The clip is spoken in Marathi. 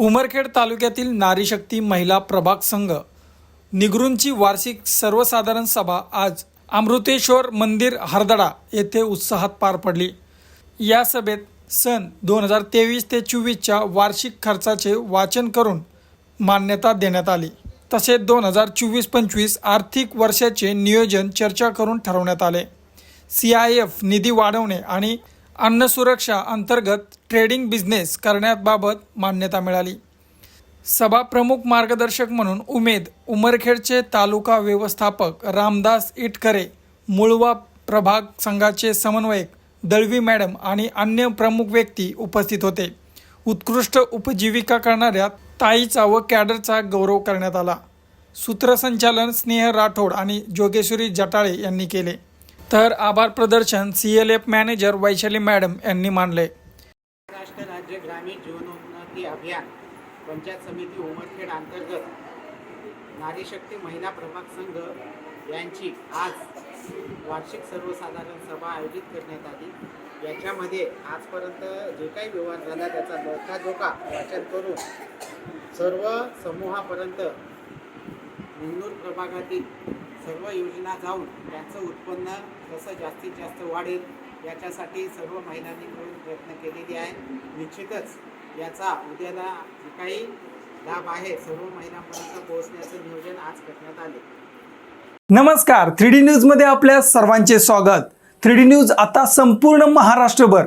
उमरखेड तालुक्यातील नारीशक्ती महिला प्रभाग संघ. निगरूंची वार्षिक सर्वसाधारण सभा आज अमृतेश्वर मंदिर हरदडा येथे उत्साहात पार पडली. या सभेत सन दोन हजार तेवीस ते चोवीसच्या वार्षिक खर्चाचे वाचन करून मान्यता देण्यात आली. तसेच दोन हजार चोवीस पंचवीस आर्थिक वर्षाचे नियोजन चर्चा करून ठरवण्यात आले. सी आय एफ निधी वाढवणे आणि अन्न सुरक्षा अंतर्गत ट्रेडिंग बिझनेस करण्याबाबत मान्यता मिळाली. सभा प्रमुख मार्गदर्शक म्हणून उमेद उमरखेडचे तालुका व्यवस्थापक रामदास इटकरे मुळवा प्रभाग संघाचे समन्वयक दळवी मॅडम आणि अन्य प्रमुख व्यक्ती उपस्थित होते. उत्कृष्ट उपजीविका करणाऱ्या ताईचा व कॅडरचा गौरव करण्यात आला. सूत्रसंचालन स्नेह राठोड आणि जोगेश्वरी जटाळे यांनी केले. तर आभार प्रदर्शन C L F manager Vaishali madam यांनी मानले. महाराष्ट्र राज्य ग्रामीण जीवनोन्नती अभियान पंचायत समिती उमरखेड अंतर्गत नारी शक्ती महिला प्रभाग संघ यांची आज वार्षिक सर्वसाधारण सभा आयोजित करण्यात आली. याच्यामध्ये आजपर्यंत जे काही व्यवहार झाला त्याचा लोकाजोका वाचन करून सर्व समूहापर्यंत मुन्नूर प्रभागातील सर्व योजना जाऊन त्यांचं उत्पन्न कसं जास्तीत जास्त वाढेल याच्यासाठी सर्व महिलांनी मिळून प्रयत्न केलेले आहे निश्चितच याचा उद्याला जे काही लाभ आहे सर्व महिलांपर्यंत पोहोचण्याचं नियोजन आज करण्यात आले. नमस्कार. थ्री डी न्यूजमध्ये आपल्या सर्वांचे स्वागत. थ्री डी न्यूज आता संपूर्ण महाराष्ट्रभर